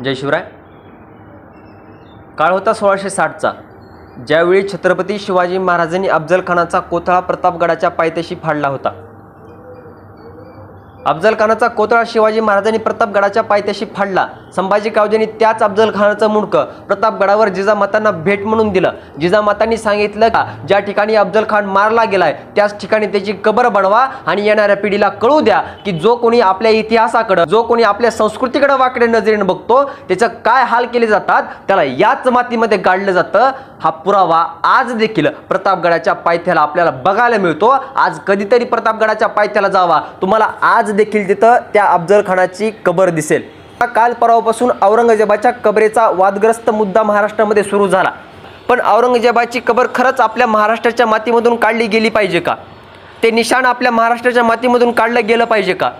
जय शिवराय. काळ होता सोळाशे साठचा. ज्यावेळी छत्रपती शिवाजी महाराजांनी अफजलखानाचा कोथळा प्रतापगडाच्या पायथ्याशी फाडला होता. अफजल खानाचा कोथळा शिवाजी महाराजांनी प्रतापगडाच्या पायथ्याशी फाडला. संभाजी कावजेंनी त्याच अफजल खानाचं मुंडकं प्रतापगडावर जिजामातांना भेट म्हणून दिलं. जिजामातांनी सांगितलं का ज्या ठिकाणी अफजल खान मारला गेलाय त्याच ठिकाणी त्याची कबर बनवा आणि येणाऱ्या पिढीला कळू द्या की जो कोणी आपल्या इतिहासाकडं जो कोणी आपल्या संस्कृतीकडे वाकडे नजरेने बघतो त्याचं काय हाल केले जातात त्याला याच मातीमध्ये गाडलं जातं. हा पुरावा आज देखील प्रतापगडाच्या पायथ्याला आपल्याला बघायला मिळतो. आज कधीतरी प्रतापगडाच्या पायथ्याला जावा. तुम्हाला आज देखील तिथं त्या अफजल खानाची कबर दिसेल. काल परवापासून औरंगजेबाच्या कबरेचा वादग्रस्त मुद्दा महाराष्ट्रामध्ये सुरू झाला. पण औरंगजेबाची कबर खरंच आपल्या महाराष्ट्राच्या मातीमधून काढली गेली पाहिजे का? ते निशाण आपल्या महाराष्ट्राच्या मातीमधून काढलं गेलं पाहिजे का?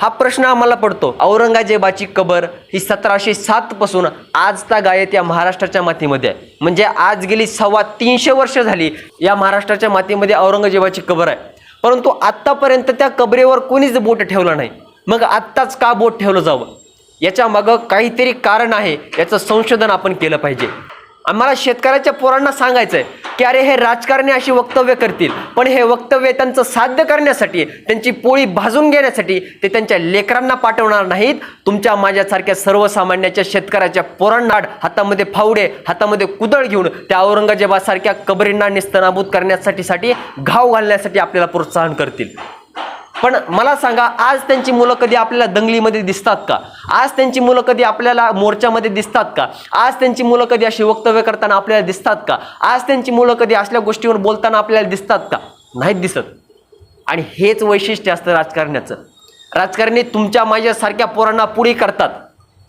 हा प्रश्न आम्हाला पडतो. औरंगजेबाची कबर ही सतराशे सातपासून आज ता गायत या महाराष्ट्राच्या मातीमध्ये आहे. म्हणजे आज गेली सव्वा तीनशे वर्ष झाली या महाराष्ट्राच्या मातीमध्ये औरंगजेबाची कबर आहे. परंतु आत्तापर्यंत त्या कबरेवर कोणीच बोट ठेवलं नाही. मग आत्ताच का बोट ठेवलं जावं? याच्या मागं काहीतरी कारण आहे याचं संशोधन आपण केलं पाहिजे. आम्हाला शेतकऱ्याच्या पोरांना सांगायचं आहे की अरे हे राजकारणी अशी वक्तव्य करतील पण हे वक्तव्य त्यांचं साध्य करण्यासाठी त्यांची पोळी भाजून घेण्यासाठी ते त्यांच्या लेकरांना पाठवणार नाहीत. तुमच्या माझ्यासारख्या सर्वसामान्याच्या शेतकऱ्याच्या पोरांनाड हातामध्ये फावडे हातामध्ये कुदळ घेऊन त्या औरंगजेबासारख्या कबरींना निस्तनाबूत करण्यासाठी साठी घाव घालण्यासाठी आपल्याला प्रोत्साहन करतील. पण मला सांगा आज त्यांची मुलं कधी आपल्याला दंगलीमध्ये दिसतात का? आज त्यांची मुलं कधी आपल्याला मोर्चामध्ये दिसतात का? आज त्यांची मुलं कधी अशी वक्तव्य करताना आपल्याला दिसतात का? आज त्यांची मुलं कधी असल्या गोष्टीवर बोलताना आपल्याला दिसतात का? नाहीत दिसत. आणि हेच वैशिष्ट्य असतं राजकारण्याचं. राजकारणी तुमच्या माझ्यासारख्या पोरांना पुढे करतात.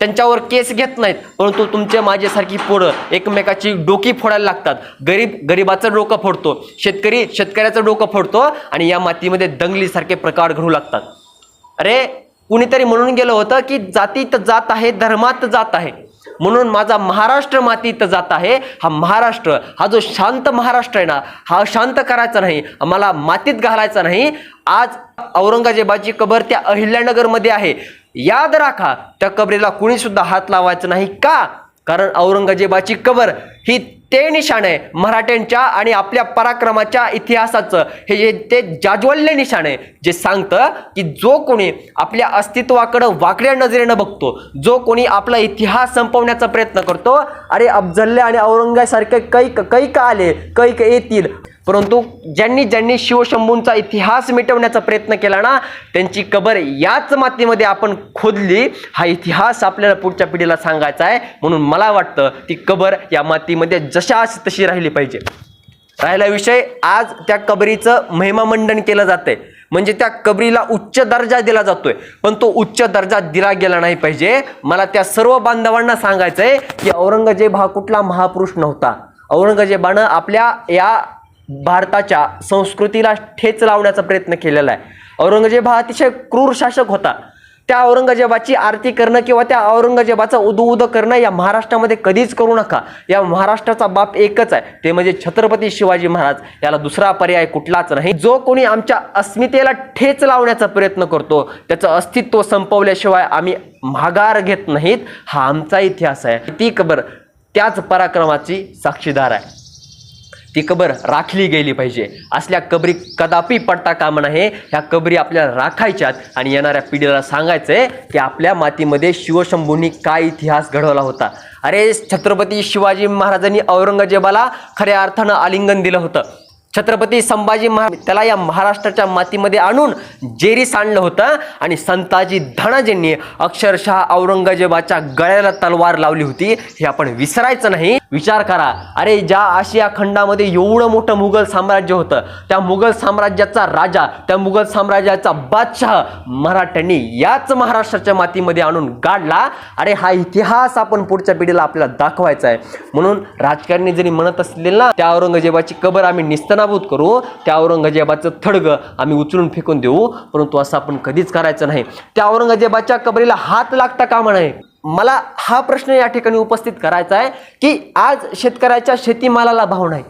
त्यांच्यावर केस घेत नाहीत परंतु तुमच्या माझ्यासारखी पोरं एकमेकाची डोकी फोडायला लागतात. गरीब गरिबाचं डोकं फोडतो शेतकरी शेतकऱ्याचं डोकं फोडतो आणि या मातीमध्ये दंगलीसारखे प्रकार घडू लागतात. अरे कुणीतरी म्हणून गेलं होतं की जातीत जात आहे धर्मात जात आहे. म्हणून माझा महाराष्ट्र मातीत जात आहे. हा महाराष्ट्र हा जो शांत महाराष्ट्र आहे ना हा शांत करायचा नाही आम्हाला मातीत घालायचा नाही. आज औरंगजेबाची कबर त्या अहिल्यानगरमध्ये आहे. याद राखा त्या कबरीला कुणीसुद्धा हात लावायचं नाही का? कारण औरंगजेबाची कबर ही ते निशाण आहे मराठ्यांच्या आणि आपल्या पराक्रमाच्या इतिहासाचं. हे जे ते जाज्वल्य निशाण आहे जे सांगतं की जो कोणी आपल्या अस्तित्वाकडं वाकड्या नजरेनं बघतो जो कोणी आपला इतिहास संपवण्याचा प्रयत्न करतो अरे अफजल्ले आणि औरंगासारखे कैक कैक आले कैक येतील. परंतु ज्यांनी ज्यांनी शिवशंभूंचा इतिहास मिटवण्याचा प्रयत्न केला ना त्यांची कबर याच मातीमध्ये आपण खोदली हा इतिहास आपल्याला पुढच्या पिढीला सांगायचा आहे. म्हणून मला वाटतं ती कबर या मातीमध्ये जशाच तशी राहिली पाहिजे. राहिला विषय आज त्या कबरीचं महिमामंडन केलं जातंय. म्हणजे त्या कबरीला उच्च दर्जा दिला जातोय. पण तो उच्च दर्जा दिला गेला नाही पाहिजे. मला त्या सर्व बांधवांना सांगायचं आहे की औरंगजेब हा कुठला महापुरुष नव्हता. औरंगजेबानं आपल्या या भारताच्या संस्कृतीला ठेच लावण्याचा प्रयत्न केलेला आहे. औरंगजेब हा अतिशय क्रूर शासक होता. त्या औरंगजेबाची आरती करणं किंवा त्या औरंगजेबाचं उदो उदो करणं या महाराष्ट्रामध्ये कधीच करू नका. या महाराष्ट्राचा बाप एकच आहे. ते म्हणजे छत्रपती शिवाजी महाराज. याला दुसरा पर्याय कुठलाच नाही. जो कोणी आमच्या अस्मितेला ठेच लावण्याचा प्रयत्न करतो त्याचं अस्तित्व संपवल्याशिवाय आम्ही माघार घेत नाहीत हा आमचा इतिहास आहे. ती कबर त्याच पराक्रमाची साक्षीदार आहे. ती कबर राखली गेली पाहिजे. असल्या कबरी कदापि पडता कामा नाही ह्या कबरी आपल्याला राखायच्यात आणि येणाऱ्या पिढीला सांगायचंय की आपल्या मातीमध्ये शिवशंभूंनी काय इतिहास घडवला होता. अरे छत्रपती शिवाजी महाराजांनी औरंगजेबाला खऱ्या अर्थानं आलिंगन दिलं होतं. छत्रपती संभाजी महाराज त्याला या महाराष्ट्राच्या मातीमध्ये आणून जेरीस आणलं होतं आणि संताजी धनाजींनी अक्षरशः औरंगजेबाच्या गळ्याला तलवार लावली होती. हे आपण विसरायचं नाही. विचार करा. अरे ज्या आशिया खंडामध्ये एवढं मोठं मुघल साम्राज्य होतं त्या मुघल साम्राज्याचा राजा त्या मुघल साम्राज्याचा बादशाह मराठ्यांनी याच महाराष्ट्राच्या मातीमध्ये आणून गाडला. अरे हा इतिहास आपण पुढच्या पिढीला आपल्याला दाखवायचा आहे. म्हणून राजकारणी जरी म्हणत असलेल ना त्या औरंगजेबाची कबर आम्ही पराभूत करू त्या औरंगजेबाचं थडगं आम्ही उचलून फेकून देऊ. परंतु असं आपण कधीच करायचं नाही. त्या औरंगजेबाच्या कबरीला हात लागता कामा नये. मला हा प्रश्न या ठिकाणी उपस्थित करायचा आहे की आज शेतकऱ्याच्या शेतीमालाला भाव नाही.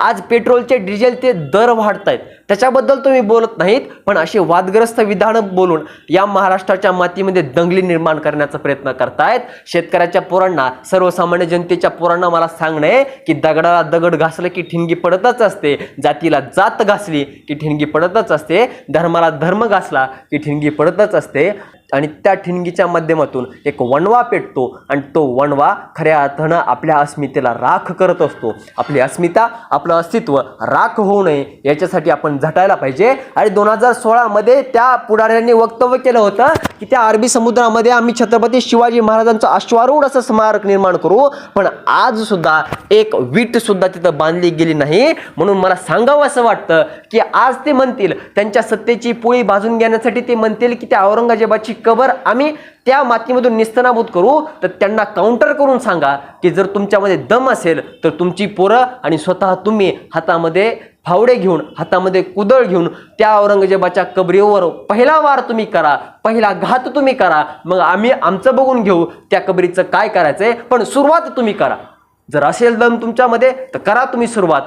आज पेट्रोलचे डिझेलचे दर वाढत आहेत त्याच्याबद्दल तुम्ही बोलत नाहीत पण असे वादग्रस्त विधानं बोलून या महाराष्ट्राच्या मातीमध्ये दंगली निर्माण करण्याचा प्रयत्न करतायत. शेतकऱ्याच्या पोरांना सर्वसामान्य जनतेच्या पोरांना मला सांगणे की दगडाला दगड घासलं की ठिणगी पडतच असते. जातीला जात घासली की ठिणगी पडतच असते. धर्माला धर्म घासला की ठिणगी पडतच असते. आणि त्या ठिणगीच्या माध्यमातून एक वणवा पेटतो आणि तो वणवा खऱ्या अर्थानं आपल्या अस्मितेला राख करत असतो. आपली अस्मिता आपलं अस्तित्व राख होऊ नये याच्यासाठी आपण झटायला पाहिजे. आणि दोन हजार सोळामध्ये त्या पुढाऱ्यांनी वक्तव्य केलं होतं की त्या अरबी समुद्रामध्ये आम्ही छत्रपती शिवाजी महाराजांचं अश्वारूढ असं स्मारक निर्माण करू. पण आज सुद्धा एक वीट सुद्धा तिथं बांधली गेली नाही. म्हणून मला सांगावं असं वाटतं की आज ते म्हणतील त्यांच्या सत्तेची पोळी भाजून घेण्यासाठी ते म्हणतील की त्या औरंगजेबाची कबर आम्ही त्या मातीमधून निस्तनाभूत करू तर त्यांना काउंटर करून सांगा की जर तुमच्यामध्ये दम असेल तर तुमची पोरं आणि स्वतः तुम्ही हातामध्ये फावडे घेऊन हातामध्ये कुदळ घेऊन त्या औरंगजेबाच्या कबरीवर पहिला वार तुम्ही करा पहिला घात तुम्ही करा मग आम्ही आमचं बघून घेऊ त्या कबरीचं काय करायचंय पण सुरुवात तुम्ही करा. जर असेल दम तुमच्यामध्ये तर करा तुम्ही सुरुवात.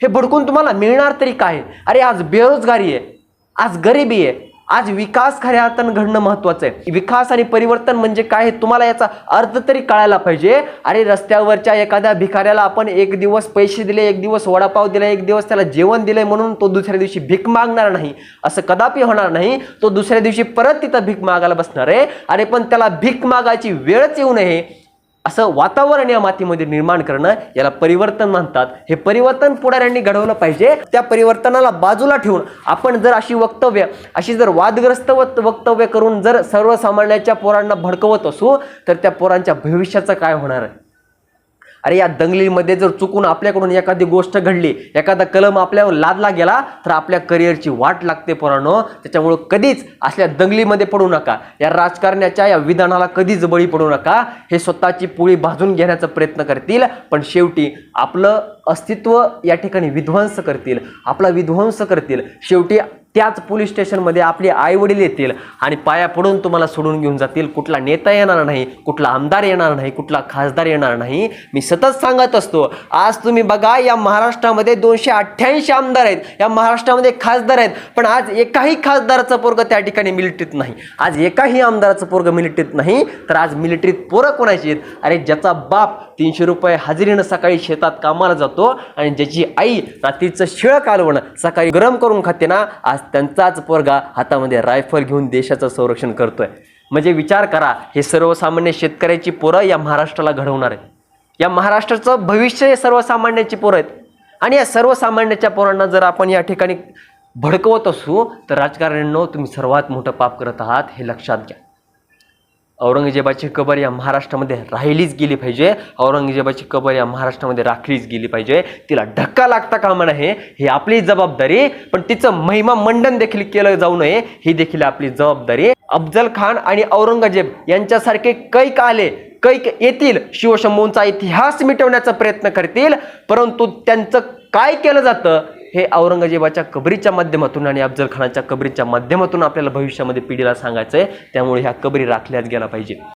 हे भडकून तुम्हाला मिळणार तरी काय? अरे आज बेरोजगारी आहे आज गरिबी आहे आज विकास खऱ्या अर्थानं घडणं महत्वाचं आहे. विकास आणि परिवर्तन म्हणजे काय हे तुम्हाला याचा अर्थ तरी कळायला पाहिजे. अरे रस्त्यावरच्या एखाद्या भिकाऱ्याला आपण एक दिवस पैसे दिले एक दिवस वडापाव दिला एक दिवस त्याला जेवण दिले म्हणून तो दुसऱ्या दिवशी भीक मागणार नाही. असं कदापि होणार नाही. तो दुसऱ्या दिवशी परत तिथं भीक मागायला बसणार आहे. अरे पण त्याला भीक मागायची वेळच येऊ नये. असं वातावरण या मातीमध्ये निर्माण करणं याला परिवर्तन म्हणतात. हे परिवर्तन पुढाऱ्यांनी घडवलं पाहिजे. त्या परिवर्तनाला बाजूला ठेवून आपण जर अशी वक्तव्य अशी जर वादग्रस्त वक्तव्य करून जर सर्वसामान्याच्या पोरांना भडकवत असू तर त्या पोरांच्या भविष्याचं काय होणार आहे? अरे या दंगलीमध्ये जर चुकून आपल्याकडून एखादी गोष्ट घडली एखादा कलम आपल्यावर लादला गेला तर आपल्या करिअरची वाट लागते पोरांनो. त्याच्यामुळं कधीच असल्या दंगलीमध्ये पडू नका. या राजकारण्याच्या या विधानाला कधीच बळी पडू नका. हे स्वतःची पोळी भाजून घेण्याचा प्रयत्न करतील पण शेवटी आपलं अस्तित्व या ठिकाणी विध्वंस करतील. आपला विध्वंस करतील. शेवटी त्याच पोलीस स्टेशनमध्ये आपले आईवडील येतील आणि पाया पडून तुम्हाला सोडून घेऊन जातील. कुठला नेता येणार नाही कुठला आमदार येणार नाही कुठला खासदार येणार नाही. मी सतत सांगत असतो आज तुम्ही बघा या महाराष्ट्रामध्ये दोनशे अठ्ठ्याऐंशी आमदार आहेत. या महाराष्ट्रामध्ये खासदार आहेत. पण आज एकाही खासदाराचं पोरग त्या ठिकाणी मिलिटरीत नाही. आज एकाही आमदाराचं पोरग मिलिटरीत नाही. तर आज मिलिटरीत पोरं कोणाची आहेत? अरे ज्याचा बाप तीनशे रुपये हजेरीनं सकाळी शेतात कामाला जातो आणि ज्याची आई रात्रीचं शिळ कालवण सकाळी गरम करून खाते ना आज त्यांचाच पोरगा हातामध्ये रायफल घेऊन देशाचं संरक्षण करतोय. म्हणजे विचार करा हे सर्वसामान्य शेतकऱ्याची पोरं या महाराष्ट्राला घडवणार आहे या महाराष्ट्राचं भविष्य हे सर्वसामान्याची पोरं आहेत. आणि या सर्वसामान्याच्या पोरांना जर आपण या ठिकाणी भडकवत असू तर राजकारण्यांनो तुम्ही सर्वात मोठं पाप करत आहात हे लक्षात घ्या. औरंगजेबाची कबर या महाराष्ट्रामध्ये राहिलीच गेली पाहिजे. औरंगजेबाची कबर या महाराष्ट्रामध्ये राखलीच गेली पाहिजे. तिला धक्का लागता कामा नये ही आपली जबाबदारी पण तिचं महिमा मंडन देखील केलं जाऊ नये ही देखील आपली जबाबदारी. अफजल खान आणि औरंगजेब यांच्यासारखे कैक आले कैक येतील शिवशंभूंचा इतिहास मिटवण्याचा प्रयत्न करतील परंतु त्यांचं काय केलं जातं? हे औरंगजेबाच्या कबरीच्या माध्यमातून आणि अफजल खानाच्या कबरीच्या माध्यमातून आपल्याला भविष्यामध्ये पिढीला सांगायचं आहे त्यामुळे ह्या कबरी राखल्याच गेला पाहिजे.